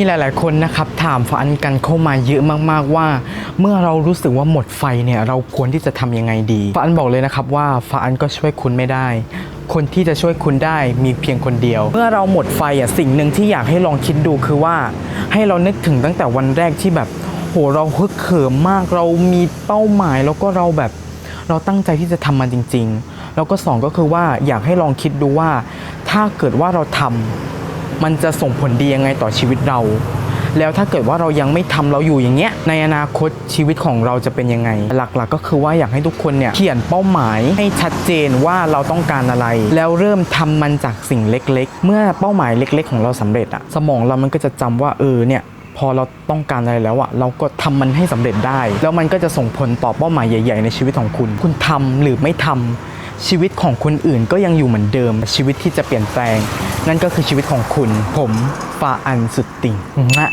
มีหลาย ๆ คนนะครับถามฟันกันเข้ามาเยอะมาก ๆ ว่า เมื่อเรารู้สึกว่าหมดไฟเนี่ยเราควรที่จะทำยังไงดีฟันบอกเลยนะครับว่าฟันก็ช่วยคุณไม่ได้ คนที่จะช่วยคุณได้มีเพียงคนเดียว เมื่อเราหมดไฟอะสิ่งหนึ่งที่อยากให้ลองคิดดูคือว่า ให้เรานึกถึงตั้งแต่วันแรกที่แบบโหเราฮึกเหิมมาก เรามีเป้าหมายแล้วก็เราแบบเราตั้งใจที่จะทำมันจริง ๆ แล้วก็สองก็คือว่าอยากให้ลองคิดดูว่า ถ้าเกิดว่าเราทำ มันจะส่งผลดียังไงต่อชีวิตเรา แล้วถ้าเกิดว่าเรายังไม่ทำเราอยู่อย่างเงี้ย ในอนาคตชีวิตของเราจะเป็นยังไง หลักๆ ก็คือว่าอยากให้ทุกคนเนี่ยเขียนเป้าหมายให้ชัดเจนว่าเราต้องการอะไร แล้วเริ่มทำมันจากสิ่งเล็ก ๆ เมื่อเป้าหมายเล็ก ๆ ของเราสำเร็จอะสมองเรามันก็จะจำว่าเออเนี่ยพอเราต้องการอะไรแล้วอะเราก็ทำมันให้สำเร็จได้ แล้วมันก็จะส่งผลต่อเป้าหมายใหญ่ ๆ ในชีวิตของคุณ คุณทำหรือไม่ทำ ชีวิตของคนอื่นก็ยังอยู่เหมือนเดิม ชีวิตที่จะเปลี่ยนแปลง นั่นก็คือชีวิตของคุณ ผมฟาอันสุดติ่งนะ